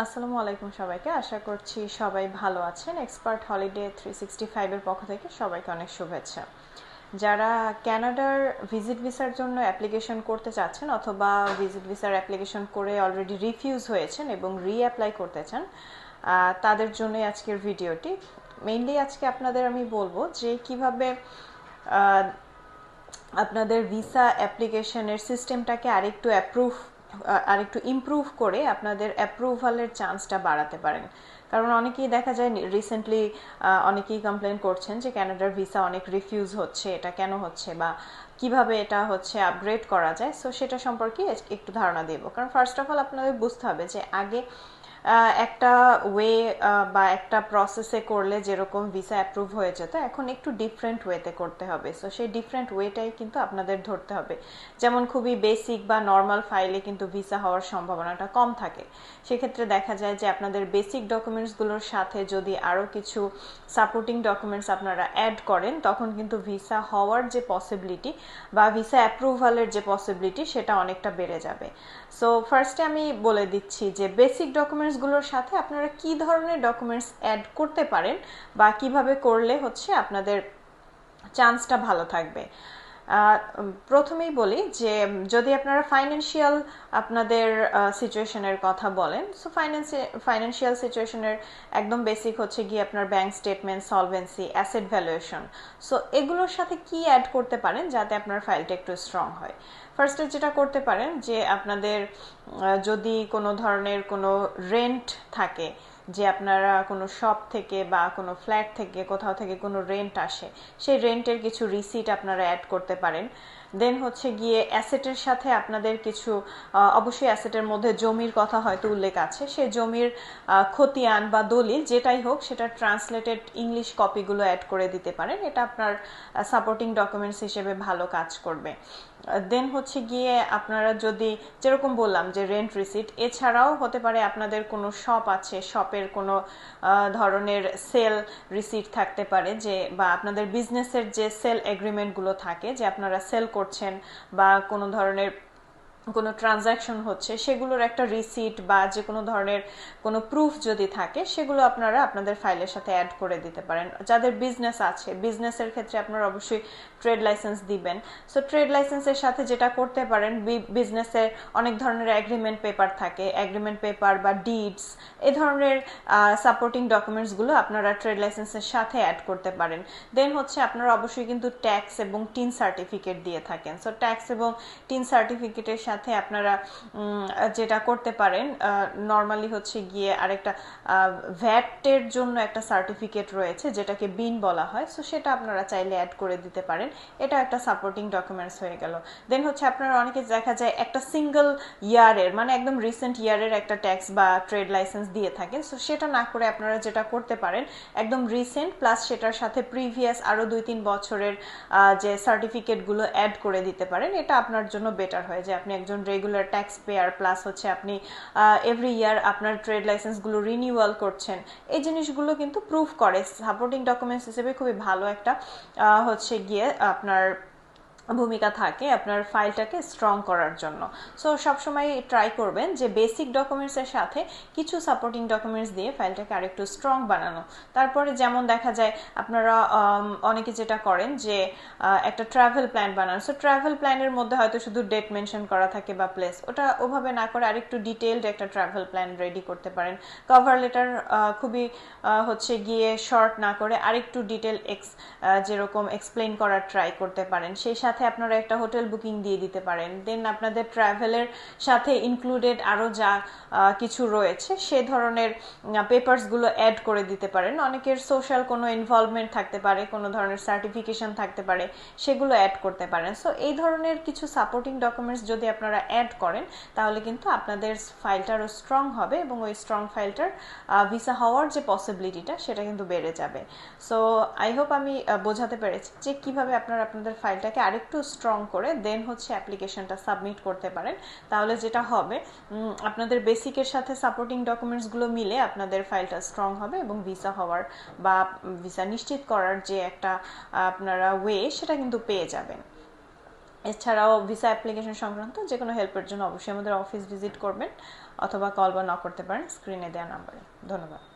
আসসালামু আলাইকুম সবাইকে। আশা করছি সবাই ভালো আছেন। এক্সপার্ট হলিডে থ্রি সিক্সটি ফাইভের পক্ষ থেকে সবাইকে অনেক শুভেচ্ছা। যারা ক্যানাডার ভিজিট ভিসার জন্য অ্যাপ্লিকেশন করতে চাচ্ছেন অথবা ভিজিট ভিসার অ্যাপ্লিকেশন করে অলরেডি রিফিউজ হয়েছেন এবং রিঅ্যাপ্লাই করতে চান তাদের জন্য আজকের ভিডিওটি। মেইনলি আজকে আপনাদের আমি বলব যে কীভাবে আপনাদের ভিসা অ্যাপ্লিকেশনের সিস্টেমটাকে আরেকটু অ্যাপ্রুভ আরেকটু ইমপ্রুভ করে আপনাদের অ্যাপ্রুভালের চান্সটা বাড়াতে পারেন। কারণ অনেকেই দেখা যায় রিসেন্টলি অনেকেই কমপ্লেন করছেন যে ক্যানাডার ভিসা অনেক রিফিউজ হচ্ছে, এটা কেন হচ্ছে বা কীভাবে এটা হচ্ছে আপগ্রেড করা যায়। সো সেটা সম্পর্কে একটু ধারণা দেব। কারণ ফার্স্ট অফ অল আপনাদের বুঝতে হবে যে আগে একটা ওয়ে বা একটা প্রসেসে করলে যেরকম ভিসা অ্যাপ্রুভ হয়ে যেত এখন একটু ডিফারেন্ট ওয়েতে করতে হবে। সো সেই ডিফারেন্ট ওয়েটাই কিন্তু আপনাদের ধরতে হবে। যেমন খুবই বেসিক বা নর্মাল ফাইলে কিন্তু ভিসা হওয়ার সম্ভাবনাটা কম থাকে। সেক্ষেত্রে দেখা যায় যে আপনাদের বেসিক ডকুমেন্টসগুলোর সাথে যদি আরও কিছু সাপোর্টিং ডকুমেন্টস আপনারা অ্যাড করেন, তখন কিন্তু ভিসা হওয়ার যে পসিবিলিটি বা ভিসা অ্যাপ্রুভালের যে পসিবিলিটি সেটা অনেকটা বেড়ে যাবে। সো ফার্স্টে আমি বলে দিচ্ছি যে বেসিক ডকুমেন্টসগুলোর সাথে আপনারা কি ধরনের ডকুমেন্টস অ্যাড করতে পারেন বা কীভাবে করলে হচ্ছে আপনাদের চান্সটা ভালো থাকবে? প্রথমেই বলি যে যদি আপনারা ফাইন্যান্সিয়াল আপনাদের সিচুয়েশনের কথা বলেন সো ফাইন্যান্সি ফাইন্যান্সিয়াল সিচুয়েশনের একদম বেসিক হচ্ছে গিয়ে আপনার bank statement solvency asset valuation so এগুলোর সাথে কি অ্যাড করতে পারেন যাতে আপনার ফাইলটা একটু স্ট্রং হয়? ফার্স্টে যেটা করতে পারেন যে, আপনাদের যদি কোনো ধরনের কোনো রেন্ট থাকে যে আপনারা কোনো শপ থেকে বা কোনো ফ্ল্যাট থেকে, কোথাও থেকে কোনো রেন্ট আসে, সেই রেন্টের কিছু রিসিট আপনারা অ্যাড করতে পারেন। দেন হচ্ছে গিয়ে অ্যাসেটের সাথে আপনাদের কিছু অবশ্যই অ্যাসেটের মধ্যে জমির কথা হয়তো উল্লেখ আছে। সেই জমির খতিয়ান বা দলিল যেটাই হোক, সেটা ট্রান্সলেটেড ইংলিশ কপিগুলো অ্যাড করে দিতে পারেন। এটা আপনার সাপোর্টিং ডকুমেন্টস হিসেবে ভালো কাজ করবে। দেন হচ্ছে গিয়ে আপনারা যদি, যেরকম বললাম যে রেন্ট রিসিট এছাড়াও হতে পারে আপনাদের কোনো শপ আছে শপের কোনো ধরনের সেল রিসিট থাকতে পারে যে, বা আপনাদের বিজনেসের যে সেল এগ্রিমেন্টগুলো থাকে, যে আপনারা সেল করছেন বা কোনো ধরনের কোনো ট্রানজ্যাকশন হচ্ছে, সেগুলোর একটা রিসিট বা যে কোনো ধরনের কোনো প্রুফ যদি থাকে, সেগুলো আপনারা আপনাদের ফাইলের সাথে অ্যাড করে দিতে পারেন। যাদের বিজনেস আছে বিজনেসের ক্ষেত্রে আপনারা অবশ্যই ট্রেড লাইসেন্স দিবেন। সো ট্রেড লাইসেন্সের সাথে যেটা করতে পারেন বিজনেসের অনেক ধরনের অ্যাগ্রিমেন্ট পেপার থাকে অ্যাগ্রিমেন্ট পেপার বা ডিডস এ ধরনের সাপোর্টিং ডকুমেন্টসগুলো আপনারা ট্রেড লাইসেন্সের সাথে অ্যাড করতে পারেন। দেন হচ্ছে আপনারা অবশ্যই কিন্তু ট্যাক্স এবং টিন সার্টিফিকেট দিয়ে থাকেন। সো ট্যাক্স এবং টিন সার্টিফিকেটের সাথে আপনারা যেটা করতে পারেন নর্মালি হচ্ছে গিয়ে আরেকটা ভ্যাটের জন্য একটা সার্টিফিকেট রয়েছে, যেটাকে বিন বলা হয়। সো সেটা আপনারা চাইলে অ্যাড করে দিতে পারেন। এটা একটা সাপোর্টিং ডকুমেন্টস হয়ে গেল। দেন হচ্ছে আপনারা অনেকে দেখা যায় একটা সিঙ্গেল ইয়ারের মানে একদম রিসেন্ট ইয়ারের একটা ট্যাক্স বা ট্রেড লাইসেন্স দিয়ে থাকেন সো সেটা না করে আপনারা যেটা করতে পারেন, একদম রিসেন্ট প্লাস সেটার সাথে প্রিভিয়াস আরও দুই তিন বছরের যে সার্টিফিকেটগুলো অ্যাড করে দিতে পারেন, এটা আপনার জন্য বেটার হয় যে আপনি একজন রেগুলার ট্যাক্স পেয়ার প্লাস হচ্ছে আপনি এভরি ইয়ার আপনার ট্রেড লাইসেন্সগুলো রিনিউয়াল করছেন। এই জিনিসগুলো কিন্তু প্রুফ করে। সাপোর্টিং ডকুমেন্টস হিসেবে খুবই ভালো একটা হচ্ছে গিয়ে আপনার ভূমিকা থাকে আপনার ফাইলটাকে স্ট্রং করার জন্য। সো সবসময় ট্রাই করবেন যে বেসিক ডকুমেন্টসের সাথে কিছু সাপোর্টিং ডকুমেন্টস দিয়ে ফাইলটাকে আরেকটু স্ট্রং বানানো। তারপরে যেমন দেখা যায়, আপনারা অনেকে যেটা করেন যে একটা ট্রাভেল প্ল্যান বানান। সো ট্রাভেল প্ল্যানের মধ্যে হয়তো শুধু ডেট মেনশন করা থাকে বা প্লেস ওটা ওভাবে না করে আরেকটু ডিটেলড একটা ট্রাভেল প্ল্যান রেডি করতে পারেন। কভার লেটার খুবই হচ্ছে গিয়ে শর্ট না করে আরেকটু ডিটেল এক্স যেরকম এক্সপ্লেন করার ট্রাই করতে পারেন। সেই সাথে সাথে আপনারা একটা হোটেল বুকিং দিয়ে দিতে পারেন। দেন আপনাদের ট্রাভেলের সাথে ইনক্লুডেড আরও যা কিছু রয়েছে, সে ধরনের পেপারসগুলো অ্যাড করে দিতে পারেন। অনেকের সোশ্যাল কোনো ইনভলভমেন্ট থাকতে পারে, কোনো ধরনের সার্টিফিকেশন থাকতে পারে, সেগুলো অ্যাড করতে পারেন। সো এই ধরনের কিছু সাপোর্টিং ডকুমেন্টস যদি আপনারা অ্যাড করেন, তাহলে কিন্তু আপনাদের ফাইলটারও স্ট্রং হবে এবং ওই স্ট্রং ফাইলটার ভিসা হওয়ার যে পসিবিলিটিটা সেটা কিন্তু বেড়ে যাবে। সো আই হোপ আমি বোঝাতে পেরেছি যে কীভাবে আপনারা আপনাদের ফাইলটাকে আরেক একটু স্ট্রং করে দেন হচ্ছে অ্যাপ্লিকেশনটা সাবমিট করতে পারেন। তাহলে যেটা হবে আপনাদের বেসিকের সাথে সাপোর্টিং ডকুমেন্টসগুলো মিলে আপনাদের ফাইলটা স্ট্রং হবে এবং ভিসা হওয়ার বা ভিসা নিশ্চিত করার যে একটা, আপনারা ওয়ে সেটা কিন্তু পেয়ে যাবেন। এছাড়াও ভিসা অ্যাপ্লিকেশন সংক্রান্ত যে কোনো হেল্পের জন্য অবশ্যই আমাদের অফিস ভিজিট করবেন, অথবা কল বা নক করতে পারেন স্ক্রিনে দেওয়া নাম্বারে ধন্যবাদ।